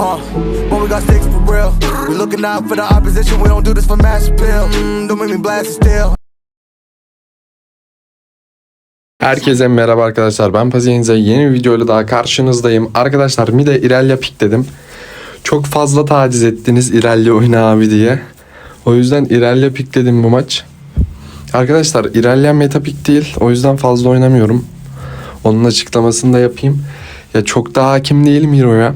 Uh, when we got sticks for real. We looking out for the opposition. We don't do this for mass appeal. Mm, don't make me blast it still. Herkese merhaba arkadaşlar ben Pazienze yeni bir videoyla daha karşınızdayım. Arkadaşlar Mide İrelia pik dedim. Çok fazla taciz ettiniz İrelia oyna abi diye. O yüzden İrelia pik dedim bu maç. Arkadaşlar İrelia meta pik değil o yüzden fazla oynamıyorum. Onun açıklamasını da yapayım. Ya çok da hakim değilim Hero'ya.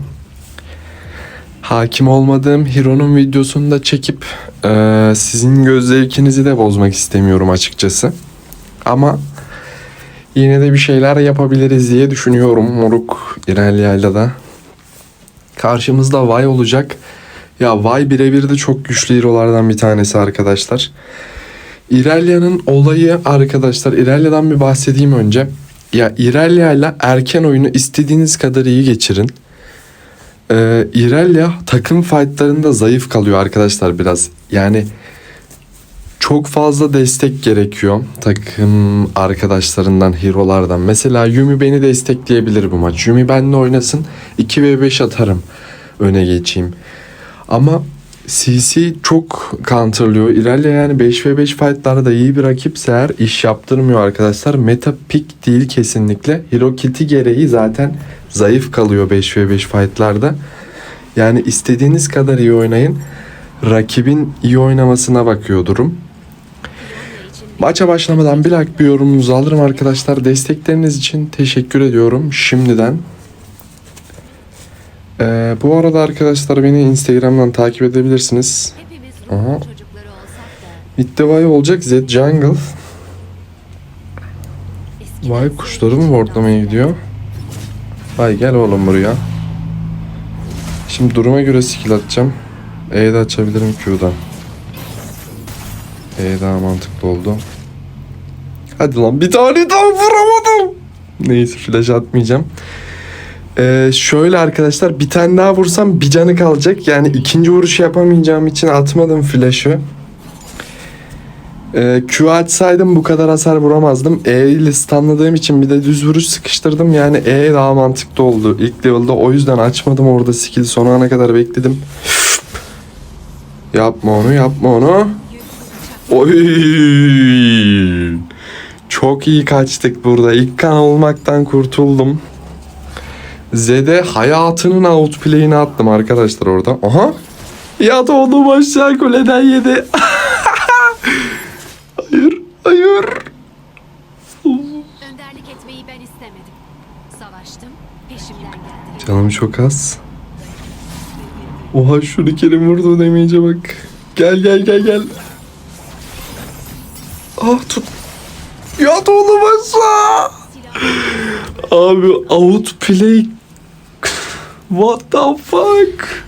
Hakim olmadığım Hero'nun videosunu da çekip eee, sizin göz zevkinizi de bozmak istemiyorum açıkçası. Ama Yine de bir şeyler yapabiliriz diye düşünüyorum moruk İrelia'yla da. Karşımızda Vay olacak. Ya Vay birebir de çok güçlü hero'lardan bir tanesi arkadaşlar. İrelia'nın olayı arkadaşlar İrelia'dan bir bahsedeyim önce. Ya İrelia ile erken oyunu istediğiniz kadar iyi geçirin. Ee, İrelia takım fightlarında zayıf kalıyor arkadaşlar biraz. Yani çok fazla destek gerekiyor takım arkadaşlarından, hero'lardan. Mesela Yumi beni destekleyebilir bu maç. Yumi benimle oynasın 2v5 atarım öne geçeyim. Ama CC çok counterlıyor. İlerle yani 5v5 fightlarda iyi bir rakipse eğer iş yaptırmıyor arkadaşlar. Meta pick değil kesinlikle. Hero kit'i gereği zaten zayıf kalıyor 5v5 fightlarda. Yani istediğiniz kadar iyi oynayın. Rakibin iyi oynamasına bakıyor durum. Maça başlamadan bir like bir yorumunuzu alırım arkadaşlar. Destekleriniz için teşekkür ediyorum şimdiden. Ee, bu arada arkadaşlar beni Instagram'dan takip edebilirsiniz. Aha. Mid'de olacak Z Jungle. Vay kuşları mı wardlamaya gidiyor? Vay gel oğlum buraya. Şimdi duruma göre skill atacağım. E'yi de açabilirim Q'dan. E daha mantıklı oldu. Hadi lan bir tane daha vuramadım. Neyse flash atmayacağım. Ee, şöyle arkadaşlar bir tane daha vursam bir canı kalacak. Yani ikinci vuruş yapamayacağım için atmadım flash'ı. Ee, Q açsaydım bu kadar hasar vuramazdım. E ile stunladığım için bir de düz vuruş sıkıştırdım. Yani E daha mantıklı oldu ilk level'da. O yüzden açmadım orada skill son ana kadar bekledim. Yapma onu yapma onu. Oy! Çok iyi kaçtık burada. İlk kan olmaktan kurtuldum. Z'de hayatının outplay'ini attım arkadaşlar orada. Aha. Yat oğlum aşağı kuleden yedi. hayır, önderlik etmeyi ben istemedim. Savaştım, peşimden geldiler. Canım çok az. Oha şu kelim vurdu demeyece bak. Gel gel gel gel. Ah tut. Yat oğlum aşağı. Abi outplay. What the fuck?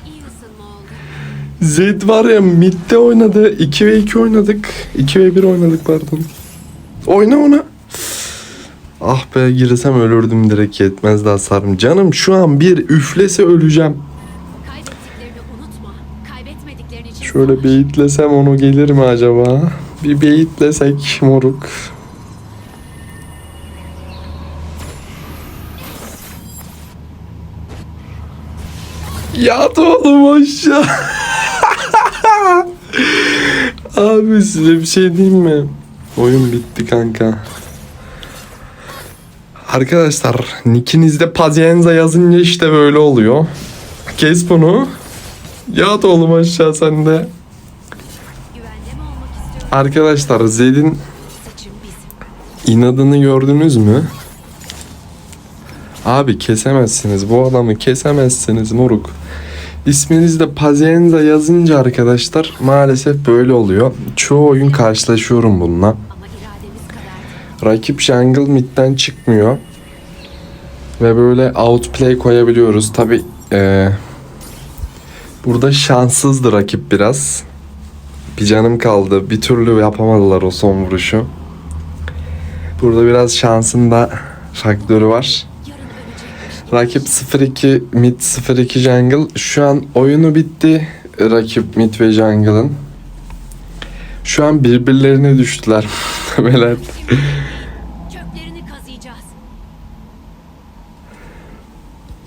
Zed var ya midde oynadı. 2 ve 2 oynadık. 2 ve 1 oynadık pardon. Oyna ona. Ah be girsem ölürdüm direkt yetmez daha sarım. Canım şu an bir üflese öleceğim. Şöyle beyitlesem onu gelir mi acaba? Bir beyitlesek moruk. Yat oğlum aşağı. Abi size bir şey diyeyim mi? Oyun bitti kanka. Arkadaşlar nickinizde Pazienza yazınca işte böyle oluyor. Kes bunu. Yat oğlum aşağı sen? Arkadaşlar Zed'in inadını gördünüz mü? Abi kesemezsiniz. Bu adamı kesemezsiniz moruk. İsminizde Pazienza yazınca arkadaşlar maalesef böyle oluyor. Çoğu oyun karşılaşıyorum bununla. Rakip jungle midden çıkmıyor. Ve böyle outplay koyabiliyoruz. Tabi burada şanssızdı rakip biraz. Bir canım kaldı. Bir türlü yapamadılar o son vuruşu. Burada biraz şansın da faktörü var. Rakip 0-2 mid 0-2 jungle. Şu an oyunu bitti. Rakip mid ve jungle'ın. Şu an birbirlerine düştüler. Kazıyacağız.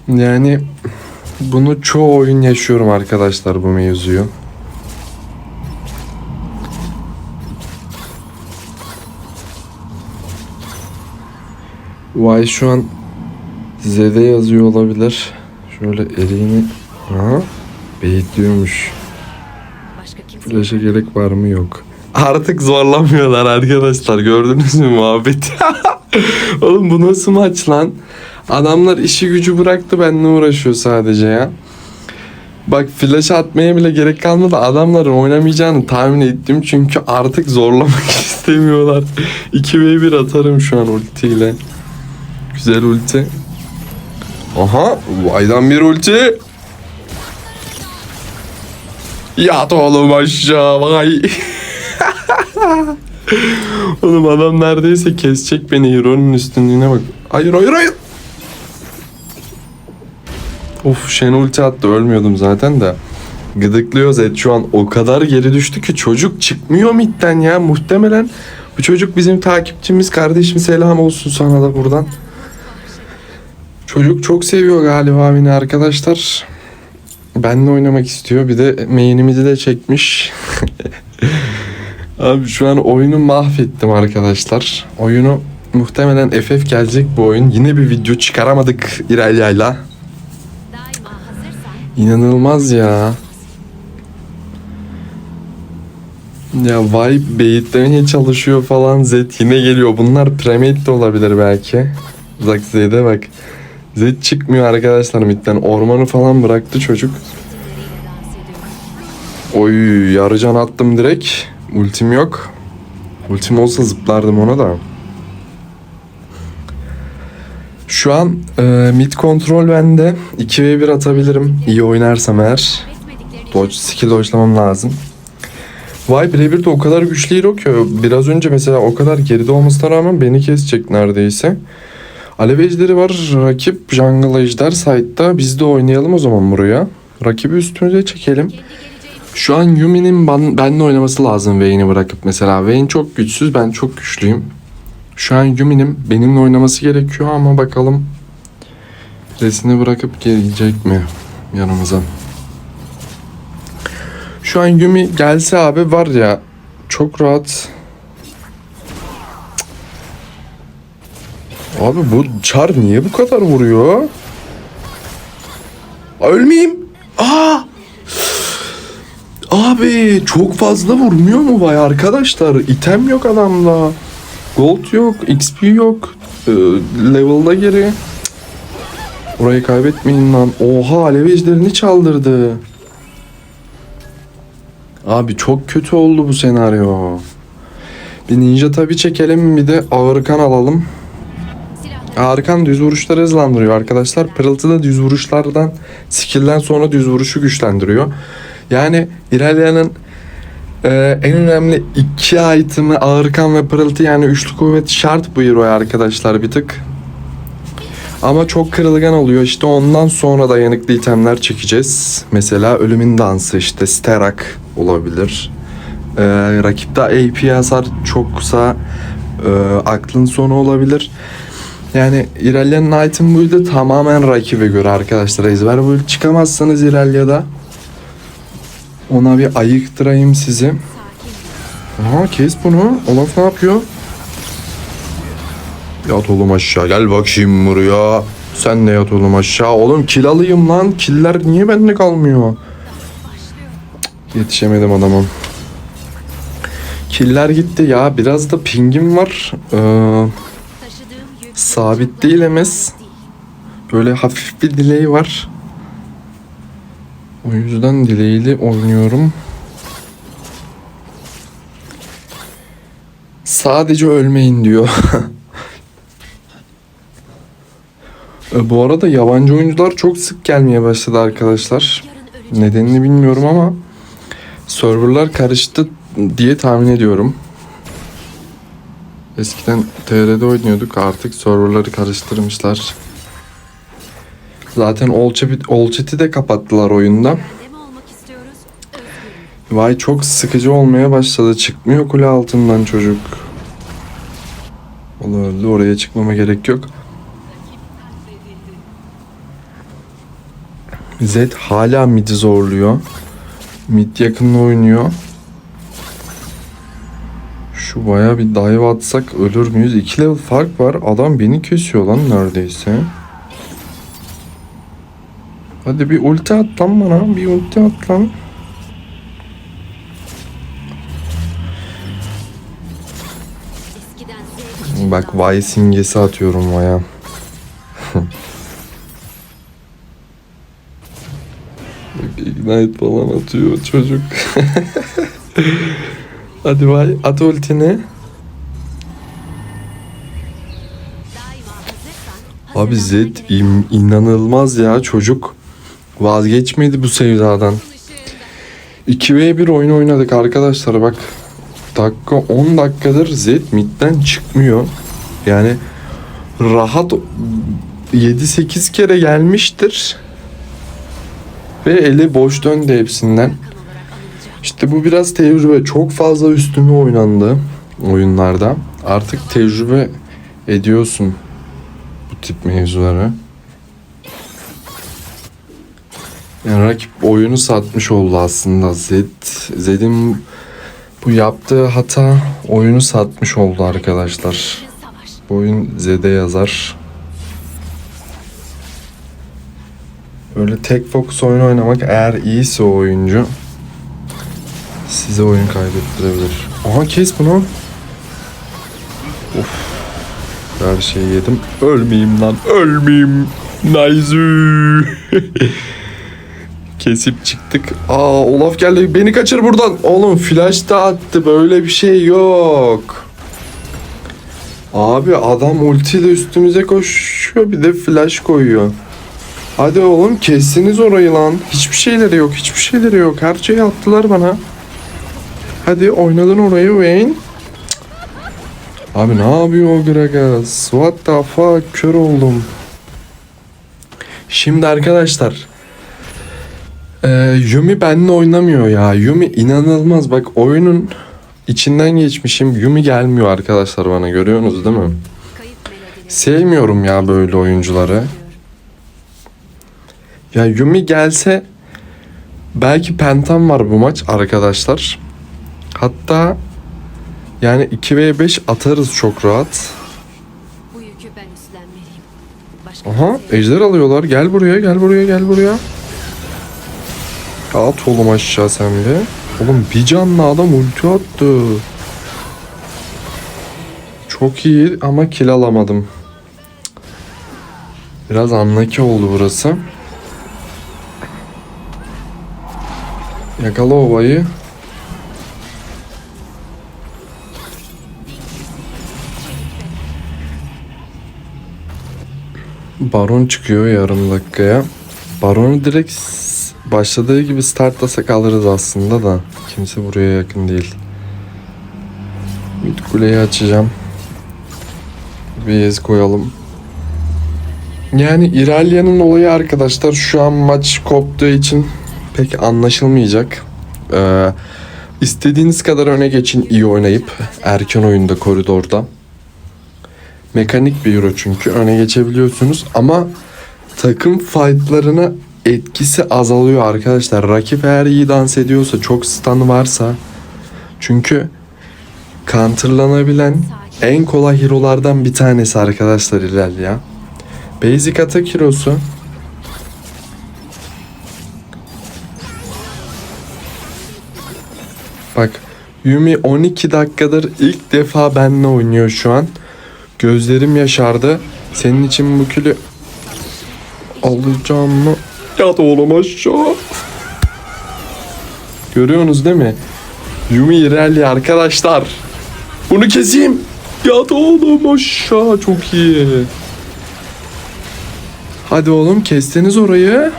Yani Bunu çoğu oyun yaşıyorum arkadaşlar bu mevzuyu. Vay şu an Z'de yazıyor olabilir. Şöyle eriğini... Aha. Beyitliyormuş. Flash'a gerek var mı yok. Artık zorlamıyorlar arkadaşlar. Gördünüz mü muhabbeti? Oğlum bu nasıl maç lan? Adamlar işi gücü bıraktı benimle uğraşıyor sadece ya. Bak flash atmaya bile gerek kalmadı. Adamların oynamayacağını tahmin ettim. Çünkü artık zorlamak istemiyorlar. 2v1 atarım şu an ultiyle. Güzel ulti. Aha. Vaydan bir ulti. Yat oğlum aşağı vay. oğlum adam neredeyse kesecek beni Hero'nun üstünlüğüne bak. Hayır hayır hayır. Of Shen ulti attı ölmüyordum zaten de. Gıdıklıyor Zed şu an o kadar geri düştü ki çocuk çıkmıyor midden ya muhtemelen. Bu çocuk bizim takipçimiz kardeşim selam olsun sana da buradan. Çocuk çok seviyor galiba beni arkadaşlar. Benle oynamak istiyor. Bir de main'imizi de çekmiş. Abi şu an oyunu mahvettim arkadaşlar. Oyunu muhtemelen FF gelecek bu oyun. Yine bir video çıkaramadık hazırsan İnanılmaz ya. Ya Vibe beyitlemeye çalışıyor falan Z yine geliyor. Bunlar Premade de olabilir belki. Bak Z'de bak. Z çıkmıyor arkadaşlar midden. Ormanı falan bıraktı çocuk. Oy yarıcan attım direkt. Ultim yok. Ultim olsa zıplardım ona da. Şu an e, mid kontrol bende. 2v1 atabilirim. İyi oynarsam eğer. Dodge, skill dodge'lamam lazım. Vay birebir de o kadar güçlü hero ki biraz önce mesela o kadar geride olmasına rağmen beni kesecek neredeyse. Alev ejderi var. Rakip jungle ejder side'da. Biz de oynayalım o zaman buraya. Rakibi üstümüze çekelim. Şu an Yumi'nin ben, benle oynaması lazım Vayne'i bırakıp mesela. Vayne çok güçsüz, ben çok güçlüyüm. Şu an Yumi'nin benimle oynaması gerekiyor ama bakalım resini bırakıp gelecek mi yanımıza. Şu an Yumi gelse abi var ya çok rahat. Abi bu çar niye bu kadar vuruyor? Ölmeyeyim. Aa! Abi çok fazla vurmuyor mu vay arkadaşlar? İtem yok adamda. Gold yok, XP yok. Ee, level'da geri. Cık. Orayı kaybetmeyin lan. Oha alev çaldırdı. Abi çok kötü oldu bu senaryo. Bir ninja tabi çekelim bir de ağırkan alalım. Ağırkan düz vuruşları hızlandırıyor arkadaşlar. Pırıltı da düz vuruşlardan skill'den sonra düz vuruşu güçlendiriyor. Yani İrelia'nın e, en önemli iki item'ı ağırkan ve pırıltı yani üçlü kuvvet şart bu hero'ya arkadaşlar bir tık. Ama çok kırılgan oluyor işte ondan sonra dayanıklı itemler çekeceğiz. Mesela ölümün dansı işte Sterak olabilir. E, rakipte AP hasar çoksa e, aklın sonu olabilir. Yani İrelia'nın item build'i tamamen rakibe göre arkadaşlar. Ezber build çıkamazsanız İrelia'da. Ona bir ayıktırayım sizi. Aha kes bunu. Olaf ne yapıyor? Yat oğlum aşağı gel bakayım buraya. Sen de yat oğlum aşağı. Oğlum kill alayım lan. Killer niye bende kalmıyor? Cık, Yetişemedim adamım. Killer gitti ya. Biraz da pingim var. Ee, Sabit değil değil. Böyle hafif bir delay var. O yüzden delay'li oynuyorum. Sadece ölmeyin diyor. E, Bu arada yabancı oyuncular çok sık gelmeye başladı arkadaşlar. Nedenini bilmiyorum ama serverlar karıştı diye tahmin ediyorum. Eskiden TR'de oynuyorduk artık serverları karıştırmışlar. Zaten Chat'i de kapattılar oyunda. Vay çok sıkıcı olmaya başladı. Çıkmıyor kule altından çocuk. Onu öldü oraya çıkmama gerek yok. Zed hala mid'i zorluyor. Mid yakınla oynuyor. Şu baya bir dive atsak ölür müyüz? 2 level fark var. Adam beni kesiyor lan neredeyse. Hadi bir ulti at lan bana. Bir ulti at lan. Bak vay simgesi atıyorum vaya. İgnite falan atıyor çocuk. Hadi vay at ultini. Abi gerek im- inanılmaz ya çocuk. Vazgeçmedi bu sevdadan. 2v1 oyun oynadık arkadaşlar bak. Dakika 10 dakikadır Zed midden çıkmıyor. Yani rahat 7-8 kere gelmiştir. Ve eli boş döndü hepsinden. İşte bu biraz tecrübe. Çok fazla üstüme oynandı oyunlarda. Artık tecrübe ediyorsun bu tip mevzuları. Yani rakip oyunu satmış oldu aslında. Zed, Zed'in bu yaptığı hata oyunu satmış oldu arkadaşlar. Bu oyun Zed'e yazar. Böyle tek fokus oyun oynamak eğer iyiyse o oyuncu size oyun kaybettirebilir. Aha kes bunu. Of. Her şeyi yedim. Ölmeyeyim lan. Ölmeyeyim. Nice. Kesip çıktık. Aa Olaf geldi. Beni kaçır buradan. Oğlum flash da attı. Böyle bir şey yok. Abi adam ultiyle üstümüze koşuyor bir de flash koyuyor. Hadi oğlum kestiniz orayı lan. Hiçbir şeyleri yok, hiçbir şeyleri yok. Her şeyi attılar bana. Hadi oynadın orayı Wayne. Abi ne yapıyor o Gragas? What the fuck? Kör oldum. Şimdi arkadaşlar. Ee, Yumi benimle oynamıyor ya. Yumi inanılmaz. Bak oyunun içinden geçmişim. Yumi gelmiyor arkadaşlar bana. Görüyorsunuz değil mi? Sevmiyorum ya böyle oyuncuları. Ya Yumi gelse belki Pentam var bu maç arkadaşlar. Hatta yani 2v5 atarız çok rahat. Bu yükü ben üstlenmeliyim. Başka Aha ejder alıyorlar. Gel buraya gel buraya gel buraya. At oğlum aşağı sen bir. Oğlum bir canlı adam ulti attı. Çok iyi ama kill alamadım. Biraz anlaki oldu burası. Yakala ovayı. Baron çıkıyor yarım dakikaya. Baron'u direkt başladığı gibi startlasak alırız aslında da. Kimse buraya yakın değil. Mid kuleyi açacağım. Bir ez koyalım. Yani İralya'nın olayı arkadaşlar şu an maç koptuğu için pek anlaşılmayacak. Ee, istediğiniz kadar öne geçin iyi oynayıp erken oyunda koridorda. Mekanik bir euro çünkü öne geçebiliyorsunuz ama takım fightlarına etkisi azalıyor arkadaşlar. Rakip eğer iyi dans ediyorsa, çok stun varsa çünkü counterlanabilen en kolay hero'lardan bir tanesi arkadaşlar İrelia. Basic atak hero'su. Bak Yumi 12 dakikadır ilk defa benimle oynuyor şu an. Gözlerim yaşardı. Senin için bu külü alacağım mı? Ya da oğlum aşağı. Görüyorsunuz değil mi? Yumi ilerliyor arkadaşlar. Bunu keseyim. Ya da oğlum aşağı çok iyi. Hadi oğlum kestiniz orayı.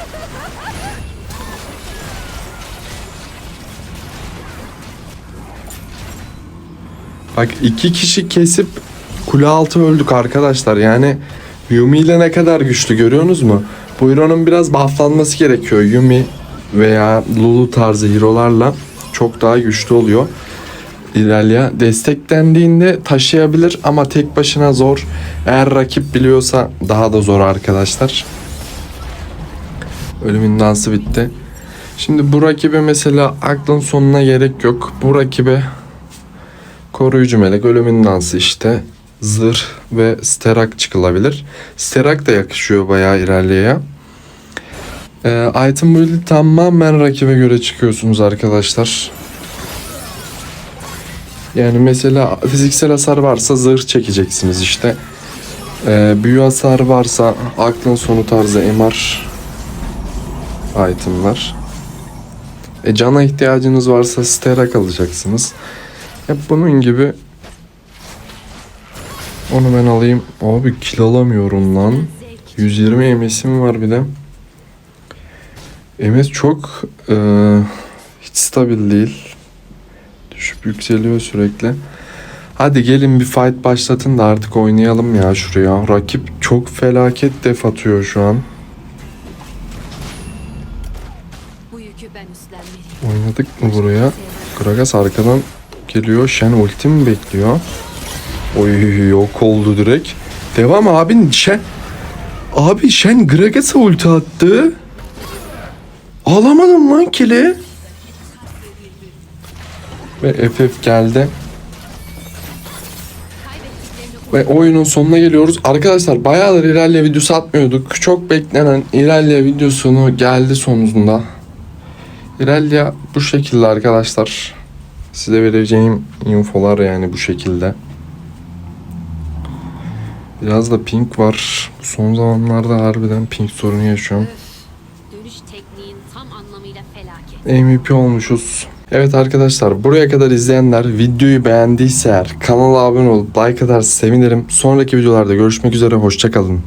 Bak iki kişi kesip kule altı öldük arkadaşlar. Yani Yumi ile ne kadar güçlü görüyorsunuz mu? Bu hero'nun biraz bufflanması gerekiyor. Yumi veya Lulu tarzı hero'larla çok daha güçlü oluyor. İlerleyen desteklendiğinde taşıyabilir ama tek başına zor. Eğer rakip biliyorsa daha da zor arkadaşlar. Ölümün dansı bitti. Şimdi bu rakibe mesela aklın sonuna gerek yok. Bu rakibe koruyucu melek, ölümün dansı işte zırh ve sterak çıkılabilir. Sterak da yakışıyor bayağı ilerleye. Ee, item build'i tamamen rakibe göre çıkıyorsunuz arkadaşlar. Yani mesela fiziksel hasar varsa zırh çekeceksiniz işte. Ee, büyü hasar varsa aklın sonu tarzı MR itemlar. E, cana ihtiyacınız varsa sterak alacaksınız. Hep bunun gibi onu ben alayım. Abi kill alamıyorum lan. 120 MS'im var bir de. MS çok e, hiç stabil değil. Düşüp yükseliyor sürekli. Hadi gelin bir fight başlatın da artık oynayalım ya şuraya. Rakip çok felaket def atıyor şu an. Oynadık mı buraya? Gragas arkadan geliyor. Shen ulti mi bekliyor? Oy yok oldu direkt. Devam abi Shen. Abi Shen Gragas'a ulti attı. Alamadım lan kili. Ve FF geldi. Ve oyunun sonuna geliyoruz. Arkadaşlar bayağıdır ilerle videosu atmıyorduk. Çok beklenen ilerle videosunu geldi sonunda. İlerle bu şekilde arkadaşlar. Size vereceğim infolar yani bu şekilde. Biraz da ping var. Son zamanlarda harbiden ping sorunu yaşıyorum. MVP olmuşuz. Evet arkadaşlar buraya kadar izleyenler videoyu beğendiyse eğer kanala abone olup like atarsa sevinirim. Sonraki videolarda görüşmek üzere hoşçakalın.